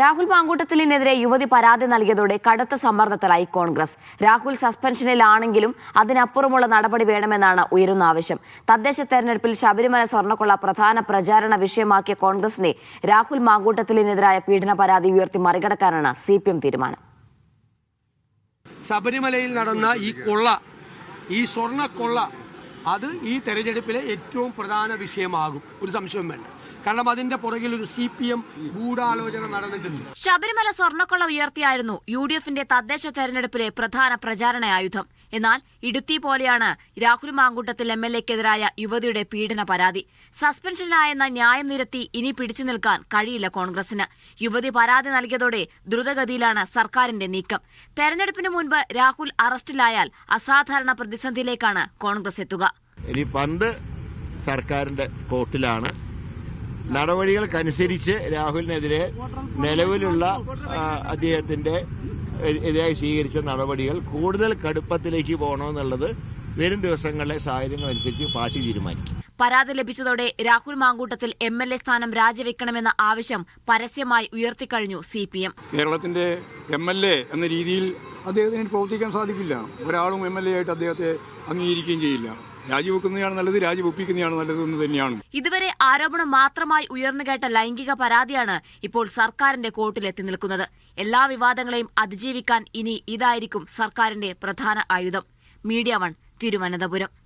രാഹുൽ മാങ്കൂട്ടത്തിലിനെതിരെ യുവതി പരാതി നൽകിയതോടെ കടുത്ത സമ്മർദ്ദത്തിലായി കോൺഗ്രസ്. രാഹുൽ സസ്പെൻഷനിലാണെങ്കിലും അതിനപ്പുറമുള്ള നടപടി വേണമെന്നാണ് ഉയരുന്ന ആവശ്യം. തദ്ദേശ തെരഞ്ഞെടുപ്പിൽ ശബരിമല സ്വർണക്കൊള്ള പ്രധാന പ്രചാരണ വിഷയമാക്കിയ കോൺഗ്രസിനെ രാഹുൽ മാങ്കൂട്ടത്തിലിനെതിരായ പീഡന പരാതി ഉയർത്തി മറികടക്കാനാണ് സി തീരുമാനം. ശബരിമലയിൽ നടന്ന ഈ കൊള്ള ഈ സ്വർണ കൊള്ള അത് ഈ തെരഞ്ഞെടുപ്പിലെ ഏറ്റവും പ്രധാന വിഷയമാകും. ഒരു സംശയവും വേണ്ട. കാരണം അതിന്റെ പുറകിൽ ഒരു സി പി എം ഗൂഢാലോചന നടന്നിട്ടുണ്ട്. ശബരിമല സ്വർണക്കൊള്ള ഉയർത്തിയായിരുന്നു യു ഡി എഫിന്റെ തദ്ദേശ തെരഞ്ഞെടുപ്പിലെ പ്രധാന പ്രചാരണ ആയുധം. എന്നാൽ ഇടുത്തി പോലെയാണ് രാഹുൽ മാങ്കൂട്ടത്തിൽ എം എൽ എക്കെതിരായ യുവതിയുടെ പീഡന പരാതി. സസ്പെൻഷനിലായെന്ന ന്യായം നിരത്തി ഇനി പിടിച്ചു നിൽക്കാൻ കഴിയില്ല കോൺഗ്രസിന്. യുവതി പരാതി നൽകിയതോടെ ദ്രുതഗതിയിലാണ് സർക്കാരിന്റെ നീക്കം. തെരഞ്ഞെടുപ്പിന് മുൻപ് രാഹുൽ അറസ്റ്റിലായാൽ അസാധാരണ പ്രതിസന്ധിയിലേക്കാണ് കോൺഗ്രസ് എത്തുക. ഇനി പന്ത് സർക്കാരിന്റെ കോർട്ടിലാണ് നടപടികൾക്കനുസരിച്ച് രാഹുലിനെതിരെ നിലവിലുള്ള അദ്ദേഹത്തിന്റെ എതിരായി സ്വീകരിച്ച നടപടികൾ കൂടുതൽ കടുപ്പത്തിലേക്ക് പോകണമെന്നുള്ളത് വരും ദിവസങ്ങളിലെ സാഹചര്യങ്ങൾ അനുസരിച്ച് പാർട്ടി തീരുമാനിക്കും. പരാതി ലഭിച്ചതോടെ Rahul Mamkootathil M L A സ്ഥാനം രാജിവെക്കണമെന്ന ആവശ്യം പരസ്യമായി ഉയർത്തിക്കഴിഞ്ഞു സി പി എം. കേരളത്തിന്റെ എം എൽ എ എന്ന രീതിയിൽ അദ്ദേഹത്തിന് പ്രവർത്തിക്കാൻ സാധിക്കില്ല. ഒരാളും എം എൽ എ ആയിട്ട് അദ്ദേഹത്തെ അംഗീകരിക്കുകയും ചെയ്യില്ല. രാജിവെക്കുന്നതാണ് നല്ലത് രാജിവെപ്പിക്കുന്നതാണ് നല്ലത് എന്ന് തന്നെയാണ്. ഇതുവരെ ആരോപണം മാത്രമായി ഉയർന്നു കേട്ട ലൈംഗിക പരാതിയാണ് ഇപ്പോൾ സർക്കാരിന്റെ കോർട്ടിലെത്തി നിൽക്കുന്നത്. എല്ലാ വിവാദങ്ങളെയും അതിജീവിക്കാൻ ഇനി ഇതായിരിക്കും സർക്കാരിന്റെ പ്രധാന ആയുധം. Media One Thiruvananthapuram.